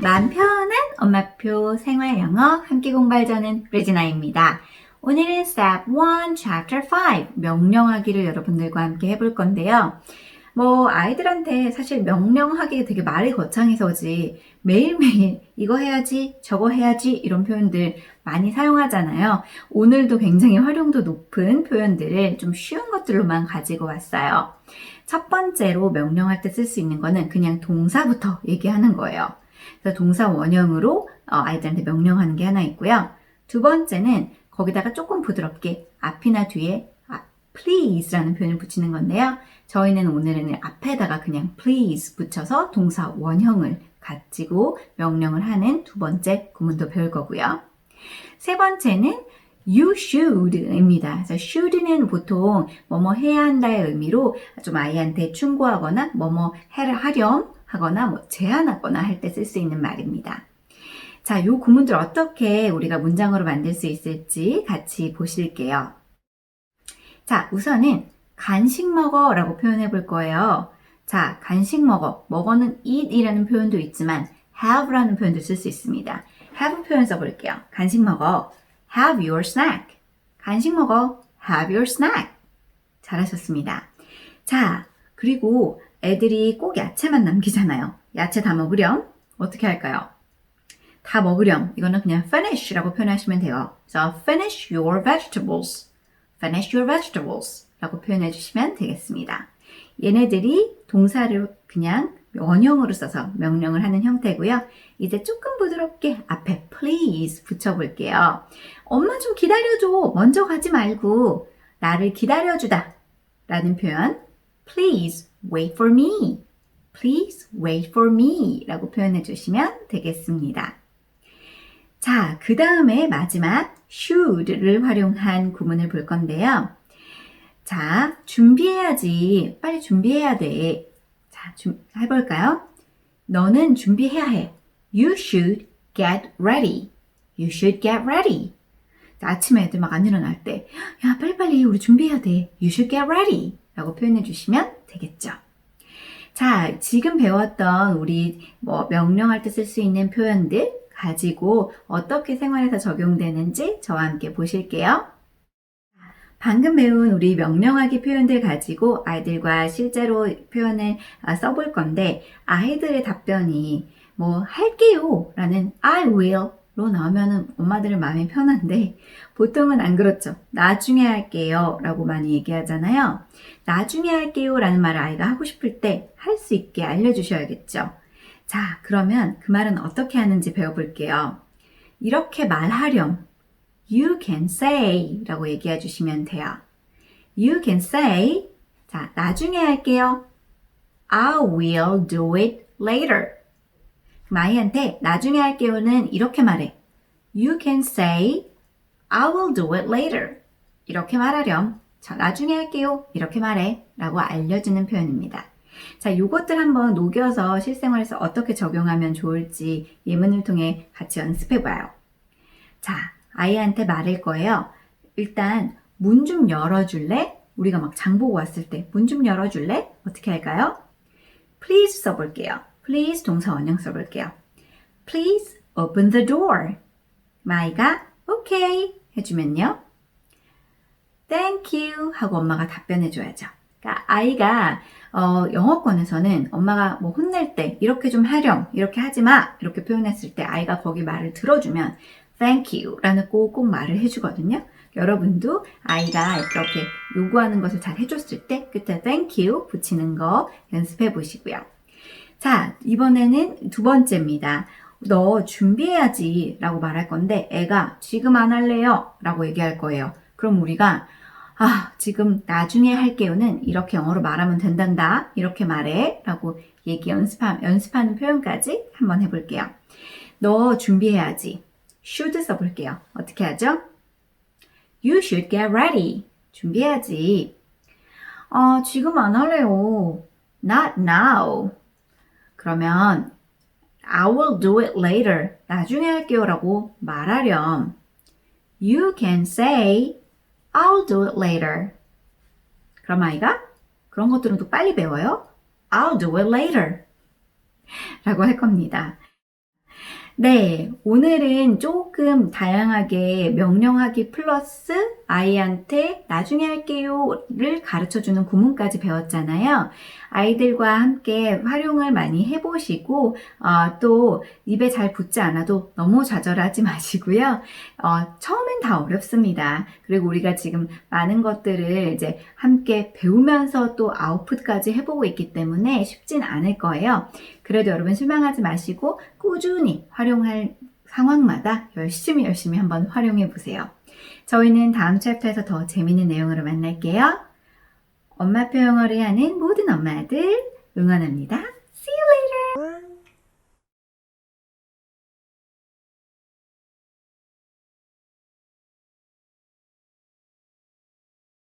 마음 편한 엄마표 생활 영어 함께 공부할 저는 레지나입니다. 오늘은 Step 1, Chapter 5 명령하기를 여러분들과 함께 해볼 건데요. 뭐 아이들한테 사실 명령하기 되게 말이 거창해서지 매일매일 이거 해야지 저거 해야지 이런 표현들 많이 사용하잖아요. 오늘도 굉장히 활용도 높은 표현들을 좀 쉬운 것들로만 가지고 왔어요. 첫 번째로 명령할 때 쓸 수 있는 거는 그냥 동사부터 얘기하는 거예요. 그래서 동사 원형으로 어, 아이들한테 명령하는 게 하나 있고요. 두 번째는 거기다가 조금 부드럽게 앞이나 뒤에 아, please라는 표현을 붙이는 건데요. 저희는 오늘은 앞에다가 그냥 please 붙여서 동사 원형을 가지고 명령을 하는 두 번째 구문도 배울 거고요. 세 번째는 you should입니다. 그래서 should는 보통 뭐뭐 해야 한다의 의미로 좀 아이한테 충고하거나 뭐뭐 해를 하렴 하거나 뭐 제안하거나 할 때 쓸 수 있는 말입니다. 자, 요 구문들 어떻게 우리가 문장으로 만들 수 있을지 같이 보실게요. 자, 우선은 간식 먹어 라고 표현해 볼 거예요. 자, 간식 먹어. 먹어는 eat 이라는 표현도 있지만 have 라는 표현도 쓸 수 있습니다. have 표현 써볼게요. 간식 먹어. have your snack. 간식 먹어. have your snack. 잘하셨습니다. 자, 그리고 애들이 꼭 야채만 남기잖아요. 야채 다 먹으렴. 어떻게 할까요? 다 먹으렴. 이거는 그냥 finish라고 표현하시면 돼요. 그래서 finish your vegetables. finish your vegetables 라고 표현해 주시면 되겠습니다. 얘네들이 동사를 그냥 원형으로 써서 명령을 하는 형태고요. 이제 조금 부드럽게 앞에 please 붙여볼게요. 엄마 좀 기다려줘. 먼저 가지 말고 나를 기다려주다 라는 표현 please wait for me. please wait for me 라고 표현해 주시면 되겠습니다. 자, 그 다음에 마지막 should를 활용한 구문을 볼 건데요. 자, 준비해야지. 빨리 준비해야 돼. 자, 좀 해볼까요? 너는 준비해야 해. You should get ready. You should get ready. 자, 아침에 애들 막 안 일어날 때, 야, 빨리빨리 우리 준비해야 돼. You should get ready. 라고 표현해 주시면 되겠죠. 자, 지금 배웠던 우리 뭐 명령할 때 쓸 수 있는 표현들 가지고 어떻게 생활에서 적용되는지 저와 함께 보실게요. 방금 배운 우리 명령하기 표현들 가지고 아이들과 실제로 표현을 아, 써볼 건데 아이들의 답변이 뭐 할게요 라는 I will 로 나오면은 엄마들은 마음이 편한데 보통은 안 그렇죠. 나중에 할게요 라고 많이 얘기하잖아요. 나중에 할게요 라는 말을 아이가 하고 싶을 때 할 수 있게 알려주셔야겠죠. 자, 그러면 그 말은 어떻게 하는지 배워볼게요. 이렇게 말하렴. You can say 라고 얘기해 주시면 돼요. You can say 자, 나중에 할게요. I will do it later. 그럼 아이한테 나중에 할게요는 이렇게 말해. You can say I will do it later. 이렇게 말하렴. 자, 나중에 할게요. 이렇게 말해. 라고 알려주는 표현입니다. 자, 요것들 한번 녹여서 실생활에서 어떻게 적용하면 좋을지 예문을 통해 같이 연습해 봐요. 자, 아이한테 말할 거예요. 일단 문 좀 열어줄래? 우리가 막 장 보고 왔을 때 문 좀 열어줄래? 어떻게 할까요? Please 써볼게요. Please 동사 원형 써볼게요. Please open the door. 마이가 okay 해주면요. Thank you 하고 엄마가 답변해줘야죠. 그러니까 아이가 어, 영어권에서는 엄마가 뭐 혼낼 때 이렇게 좀 하렴, 이렇게 하지 마 이렇게 표현했을 때 아이가 거기 말을 들어주면 thank you 라는 꼭꼭 말을 해주거든요. 여러분도 아이가 이렇게 요구하는 것을 잘 해줬을 때 끝에 thank you 붙이는 거 연습해 보시고요. 자, 이번에는 두 번째입니다. 너 준비해야지 라고 말할 건데 애가 지금 안 할래요 라고 얘기할 거예요. 그럼 우리가 아, 지금 나중에 할게요는 이렇게 영어로 말하면 된단다. 이렇게 말해. 라고 얘기 연습하, 연습하는 표현까지 한번 해볼게요. 너 준비해야지. should 써볼게요. 어떻게 하죠? You should get ready. 준비해야지. 아, 지금 안 할래요. Not now. 그러면 I will do it later. 나중에 할게요 라고 말하렴. You can say I'll do it later. 그럼 아이가 그런 것들은 또 빨리 배워요. I'll do it later. 라고 할 겁니다. 네, 오늘은 조금 다양하게 명령하기 플러스 아이한테 나중에 할게요를 가르쳐 주는 구문까지 배웠잖아요. 아이들과 함께 활용을 많이 해보시고, 어, 또 입에 잘 붙지 않아도 너무 좌절하지 마시고요. 어, 처음엔 다 어렵습니다. 그리고 우리가 지금 많은 것들을 이제 함께 배우면서 또 아웃풋까지 해보고 있기 때문에 쉽진 않을 거예요. 그래도 여러분 실망하지 마시고 꾸준히 활용할 상황마다 열심히 열심히 한번 활용해 보세요. 저희는 다음 챕터에서 더 재밌는 내용으로 만날게요. 엄마표 영어를 하는 모든 엄마들 응원합니다.